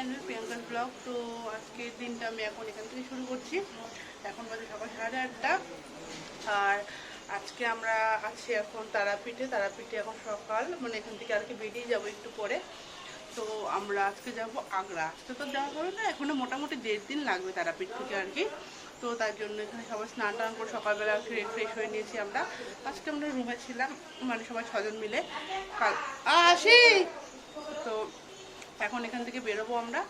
Channel প্রিয়াঙ্কার blog. তো আজকের দিনটা আমি এখন এখান থেকে শুরু করছি। এখন বাজে সকাল সাড়ে আটটা। আর আজকে আমরা আছি এখন তারাপীঠে। তারাপীঠে এখন সকাল। মানে এখান থেকে আর কি বেরিয়ে যাব একটু পরে। তো আমরা আজকে যাব আগ্রা। আজকে তো যাওয়া হবে না, এখনও মোটামুটি দেড় দিন লাগবে তারাপীঠ থেকে আর কি। তো তার জন্য এখানে সবাই স্নান টান করে সকালবেলা ফ্রেশ হয়ে নিয়েছি আমরা। আজকে আমরা রুমে ছিলাম মানে সবাই ছজন মিলে। কাল আসি তো এখন এখান থেকে বেরোবো আমরা।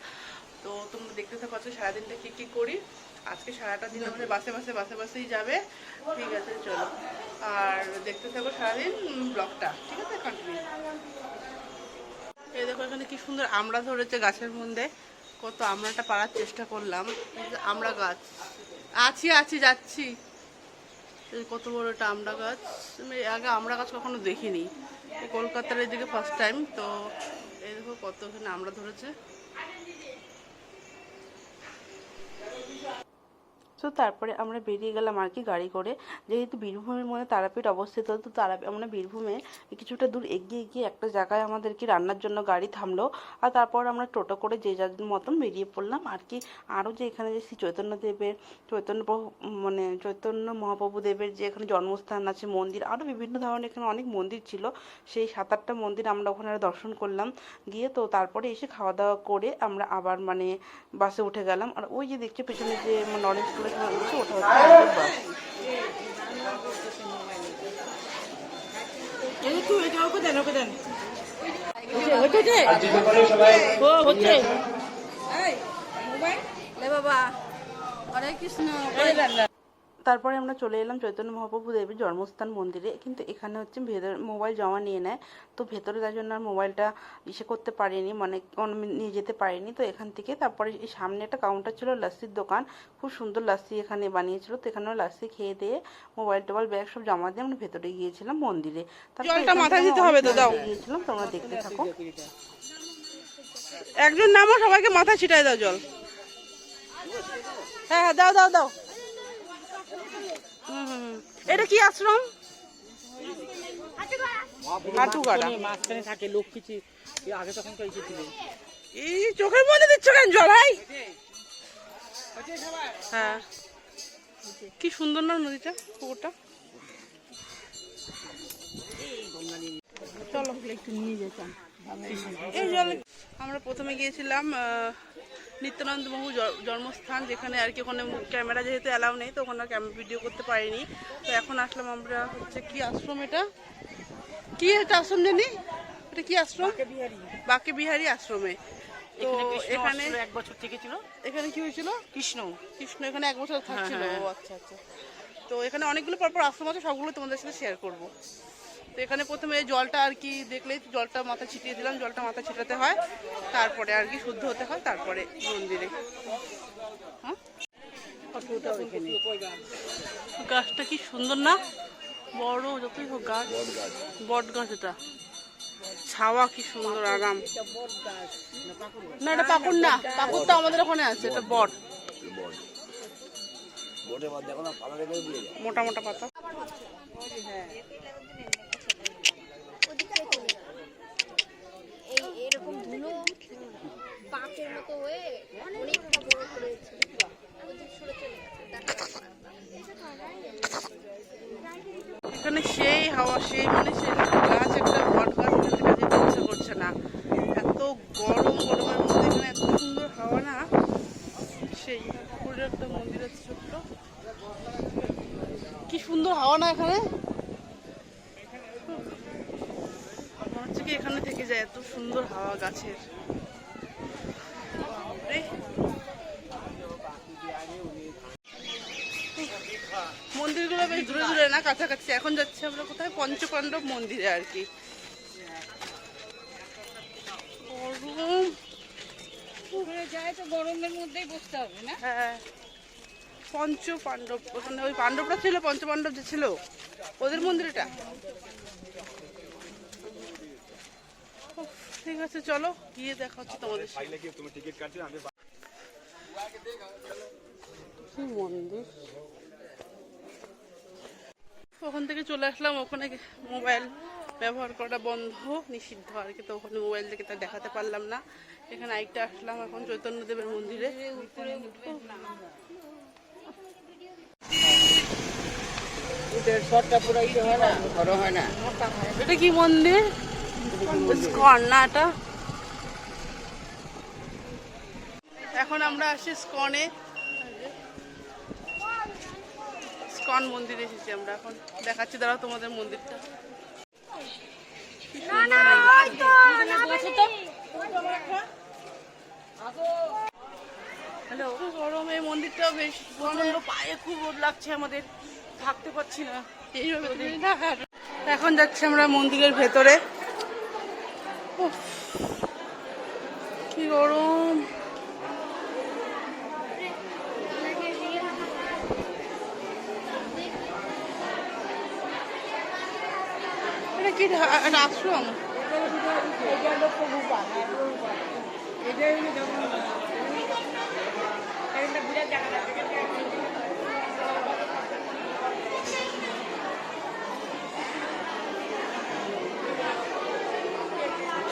তো তোমরা দেখতে পাচ্ছ সারাদিনটা কী কী করি। আজকে সারাটা দিন আমাদের বাসে বাসে বাসে বাসেই যাবে। ঠিক আছে চলো। আর দেখতে থাকো সারাদিন ব্লগটা ঠিক আছে কন্টিনিউ এই দেখো এখানে কি সুন্দর আমরা ধরেছে গাছের মধ্যে। কত আমরাটা পাড়ার চেষ্টা করলাম। আমরা গাছ। আছি আছি যাচ্ছি। কত বড় একটা আমরা গাছ। আমি আগে আমরা গাছ কখনো দেখিনি। এই কলকাতার এদিকে ফার্স্ট টাইম তো এই দেখো কত আমরা ধরেছে। তো তারপরে আমরা বেরিয়ে গেলাম আর কি গাড়ি করে। যেহেতু বীরভূমের মধ্যে তারাপীঠ অবস্থিত, তো তারা আমরা বীরভূমে কিছুটা দূর এগিয়ে গিয়ে একটা জায়গায় আমাদের কি রান্নার জন্য গাড়ি থামলো। আর তারপর আমরা টোটো করে যে যার মতন বেরিয়ে পড়লাম। আর কি আরও যে এখানে যে শ্রী চৈতন্যদেবের চৈতন্য মানে চৈতন্য মহাপ্রভু দেবের যে এখানে জন্মস্থান আছে, মন্দির, আরও বিভিন্ন ধরনের এখানে অনেক মন্দির ছিল। সেই সাত আটটা মন্দির আমরা ওখানে দর্শন করলাম। গিয়ে তো তারপরে এসে খাওয়া দাওয়া করে আমরা আবার মানে বাসে উঠে গেলাম। আর ওই যে দেখছ পেছনে যে নরেন্স স্কুলের সময় উঠছে ওটা হচ্ছে এটা ওকে দেন ওকে দেন হচ্ছে ও হচ্ছে বাবা। হরে কৃষ্ণ তারপরে আমরা চলে এলাম চৈতন্য মহাপ্রভু দেবের জন্মস্থান মন্দিরে। কিন্তু এখানে হচ্ছে ভেতর মোবাইল জমা নিয়ে নেয়। তো ভেতরে তার জন্য আর মোবাইলটা ইসে করতে পারিনি মানে নিয়ে যেতে পারিনি। তো এখান থেকে তারপরে এই সামনে একটা কাউন্টার ছিল লাস্সির দোকান। খুব সুন্দর লাস্সি এখানে বানিয়েছিল। তো এখানেও লাস্সি খেয়ে দিয়ে মোবাইল টোবাইল ব্যাগ সব জমা দিয়ে আমরা ভেতরে গিয়েছিলাম মন্দিরে। জলটা মাথায় দিতে হবে তো, দাও। গিয়েছিলাম তোমরা দেখতে থাকো। একজন নামো সবাইকে মাথায় ছিটাই দাও জল। হ্যাঁ হ্যাঁ দাও দাও দাও। এটা কি আশ্রম? মাঝখানে থাকে লক্ষ্মী আগে তখন তো এসেছিল এই চোখের মধ্যে দিচ্ছ কেন জল হাই হ্যাঁ। কি সুন্দর না নদীটা পুকুরটা? চলো একটু নিয়ে যেতাম। এই জল আমরা প্রথমে গিয়েছিলাম আহ, নিত্যানন্দ জ- জন্মস্থান যেখানে আর কি ওখানে ক্যামেরা যেহেতু অ্যালাউ নেই তো ওখানে ক্যামেরা ভিডিও করতে পারিনি। তো এখন আসলাম আমরা হচ্ছে কি আশ্রম এটা? কি এটা আশ্রম জানি? এটা কি আশ্রম? বাকি বিহারি আশ্রমে। তো এখানে এক বছর থেকে ছিল এখানে কি হয়েছিল? কৃষ্ণ। কৃষ্ণ এখানে এক বছর থাকছিল। হ্যাঁ, ও আচ্ছা আচ্ছা। তো এখানে অনেকগুলো পরপর আশ্রম আছে সবগুলো তোমাদের সাথে শেয়ার করব। তো এখানে প্রথমে এই জলটা আর কি দেখলেই জলটা মাথা ছিটিয়ে দিলাম জলটা মাথা ছিটাতে হয় তারপরে আর কি শুদ্ধ হতে হয় তারপরে মন্দিরে। হ্যাঁ গাছটা কি সুন্দর না? বড় যতই হোক গাছ। বট গাছ। এটা। ছাওয়া কি সুন্দর আরাম। না এটা পাকুড় না। পাকুড় তো আমাদের ওখানে আছে এটা বট। মোটা মোটা পাতা। এই এরকম ধুলো পাকের মতো হয়ে অনেকটা বড় করেছে ওদিক সরে চলে গেছে দেখা যাচ্ছে না। এখানে সেই হাওয়া সেই মানে সেই গাছ একটা বট গাছ এখান থেকে যেতে ইচ্ছে করছে না এত গরম গরমের মধ্যে এখানে এত সুন্দর হাওয়া না সেই ঠাকুরের একটা মন্দির আছে ছোট্ট। কি সুন্দর হাওয়া না এখানে? মনে হচ্ছে কি এখানে থেকে যায়, এত সুন্দর হাওয়া গাছের। মন্দিরগুলো বেশ দূরে দূরে না, কাছাকাছি। এখন যাচ্ছি আমরা কোথায়? পঞ্চপাণ্ডব মন্দিরে আর কি। যায় তো গরমের মধ্যেই বসতে হবে না? হ্যাঁ। পঞ্চ পাণ্ডব ওখানে ওই পাণ্ডবরা ছিল পঞ্চপাণ্ডব যে ছিল? ওদের মন্দির এটা ঠিক আছে চলো গিয়ে দেখা হচ্ছে তোমাদের কি মন্দির? ওখান থেকে চলে আসলাম ওখানে মোবাইল ব্যবহার করাটা বন্ধ নিষিদ্ধ আর কি তো ওখানে মোবাইল থেকে তা দেখাতে পারলাম না। এখানে আরেকটা আসলাম এখন চৈতন্যদেবের মন্দিরে। ইয়ে হয় না বড় হয় না। এটা কি মন্দির? স্কন না এটা? এখন আমরা আসছি স্কনে। স্কন মন্দিরে এসেছি আমরা এখন। দেখাচ্ছি দাঁড়াও তোমাদের মন্দিরটা। হ্যালো। গরম এই মন্দিরটাও বেশ প্রচণ্ড পায়ে খুব রোদ লাগছে আমাদের থাকতে পারছি না। এখন যাচ্ছি আমরা মন্দিরের ভেতরে। কি গরম। এটা কি আশ্রম?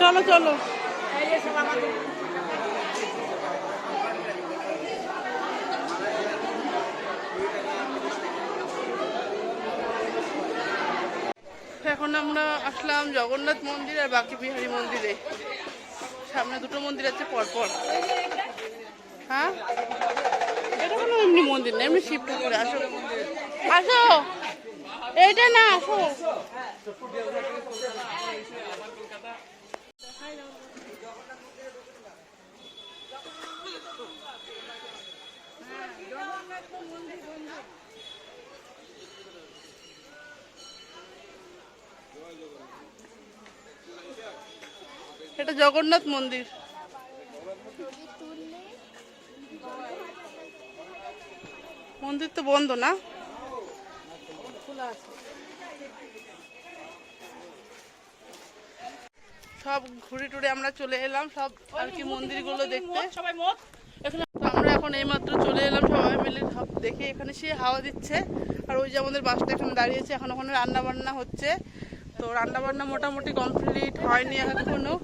চলো চলো। এখন আমরা আসলাম জগন্নাথ মন্দির আর বাকি বিহারী মন্দিরে। সামনে দুটো মন্দির আছে, পরপর। হ্যাঁ? এটা কোনো এমনি মন্দির না, এমনি শিব ঠাকুর আসো আসো! এইটা না, আসো! এটা জগন্নাথ মন্দির। মন্দির তো বন্ধ না? সব ঘুরে টুরে আমরা চলে এলাম, সব আর কি মন্দিরগুলো দেখতে। আমরা এখন এইমাত্র চলে এলাম, সবাই মিলে সব দেখে এখানে সে হাওয়া দিচ্ছে। আর ওই যে আমাদের বাসটা এখানে দাঁড়িয়েছে, এখন ওখানে রান্না বান্না হচ্ছে। তো রান্না বান্না মোটামুটি কমপ্লিট হয়নি এখনও।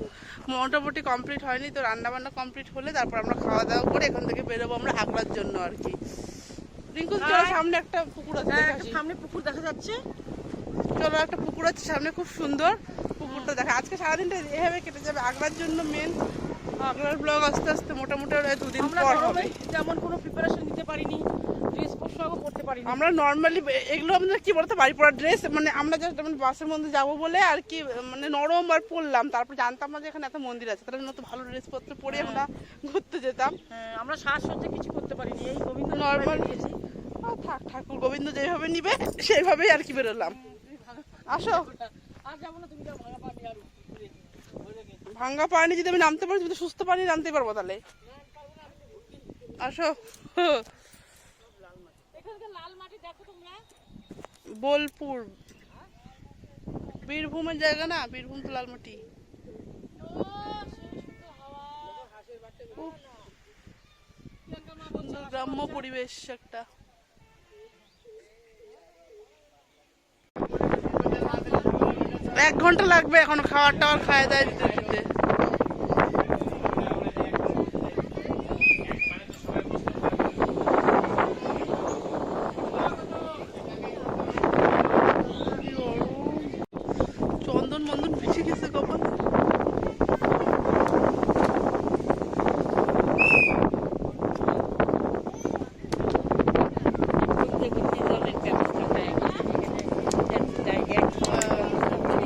মোটামুটি কমপ্লিট হয়নি তো রান্না বান্না কমপ্লিট হলে তারপর আমরা খাওয়া দাওয়া করে এখান থেকে বেরোবো আমরা আগ্রার জন্য আর কি। রিঙ্কু চলো সামনে একটা পুকুর আছে সামনে পুকুর দেখা যাচ্ছে। চলো একটা পুকুর আছে সামনে খুব সুন্দর পুকুরটা দেখা। আজকে সারাদিনটা এভাবে কেটে যাবে আগ্রার জন্য মেন আগ্রার ব্লগ আস্তে আস্তে মোটামুটি দুদিন পর হবে। তেমন কোনো প্রিপারেশন নিতে পারিনি। ড্রেস পোশাকও করতে পারিনি। আমরা নর্মালি এগুলো আমাদের কি বলতো বাড়ি পড়া ড্রেস মানে আমরা জাস্ট মানে বাসের মধ্যে যাব বলে আর কি মানে নরম আর পরলাম। তারপর জানতাম না যে এখানে এত মন্দির আছে। তাহলে নতুন ভালো ড্রেস পত্র পরে আমরা ঘুরতে যেতাম। হ্যাঁ, আমরা সাজসজ্জা কিছু করতে পারিনি। এই গোবিন্দ আর থাক ঠাকুর গোবিন্দ যেভাবে নিবে সেইভাবেই আর কি বেরোলাম। আসো। আর যাব না তুমি যাও ভাঙা পানি আর ভাঙ্গা পানি যদি আমি নামতে পারি তুমি তো সুস্থ পানি নামতে পারব তাহলে। আসো এখানকার লাল মাটি দেখো তোমরা বোলপুর। বীরভূমের জায়গা না? বীরভূম তো লালমাটি। গ্রাম্য পরিবেশ একটা। এক ঘণ্টা লাগবে এখন খাবার টাওয়ার খাওয়া দাওয়া দিতে দিতে কি গরম। চন্দন মন্দন পিছিয়ে গেছে কখন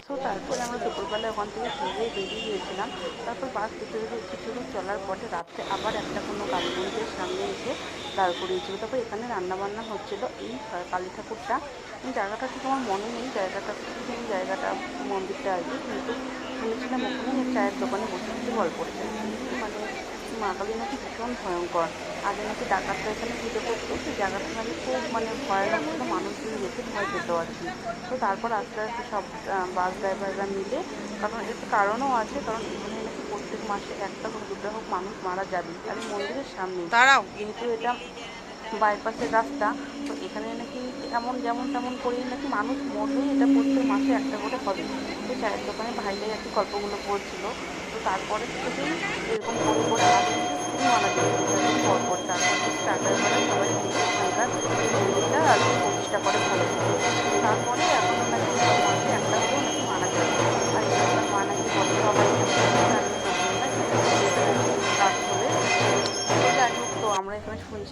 তো তারপরে আমরা দুপুরবেলা ওখান থেকে ফিরে বেরিয়ে গিয়েছিলাম তারপর বাস কিছু দূর কিছু দূর চলার পরে রাত্রে আবার একটা কোনো কালী মন্দিরের সামনে এসে দাঁড় করিয়েছিল। তারপর এখানে রান্নাবান্না হচ্ছিল। এই কালী ঠাকুরটা জায়গাটা ঠিক আমার মনে নেই, জায়গাটা এই জায়গাটা মন্দিরটা আর কি। কিন্তু শুনেছিলাম ওখানে চায়ের দোকানে বসে বসে গল্প মানে মা কালী নাকি ভীষণ ভয়ঙ্কর। আগে নাকি ডাকাতরা এখানে পুজো করতো, সেই জায়গাটা নাকি খুব মানে ভয় লাগছিল মানুষজন যেতে ভয় পেত আর কি। তো তারপর আস্তে আস্তে সব বাস ড্রাইভাররা মিলে, কারণ এর কারণও আছে, কারণ এখানে প্রত্যেক মাসে একটা হোক দুটা হোক মানুষ মারা যাবে। আর মন্দিরের সামনে। দাঁড়াও। যেহেতু এটা বাইপাসের রাস্তা তো এখানে নাকি এমন যেমন তেমন করেই নাকি মানুষ মরলেই এটা প্রত্যেক মাসে একটা করে হবে। তো চায়ের দোকানে ভাইটাই আর কি গল্পগুলো করছিল তো তারপরে থেকেই এরকম করে করে মারা কিন্তু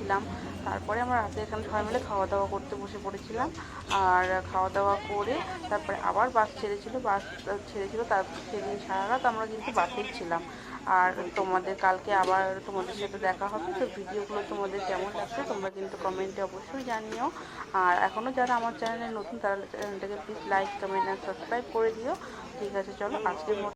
শুনছিলাম তারপরে আমরা রাতে এখানে সবাই মিলে খাওয়া দাওয়া করতে বসে পড়েছিলাম। আর খাওয়া দাওয়া করে তারপরে আবার বাস ছেড়েছিল বাস ছেড়েছিল, তার সেদিন সারা রাত আমরা কিন্তু বাসেই ছিলাম। আর তোমাদের কালকে আবার তোমাদের সাথে দেখা হবে। তো ভিডিওগুলো তোমাদের কেমন লাগছে তোমরা কিন্তু কমেন্টে অবশ্যই জানিও। আর এখনও যারা আমার চ্যানেলে নতুন তারা চ্যানেলটাকে প্লিজ লাইক কমেন্ট আর সাবস্ক্রাইব করে দিও। ঠিক আছে, চলো আজকের মতো।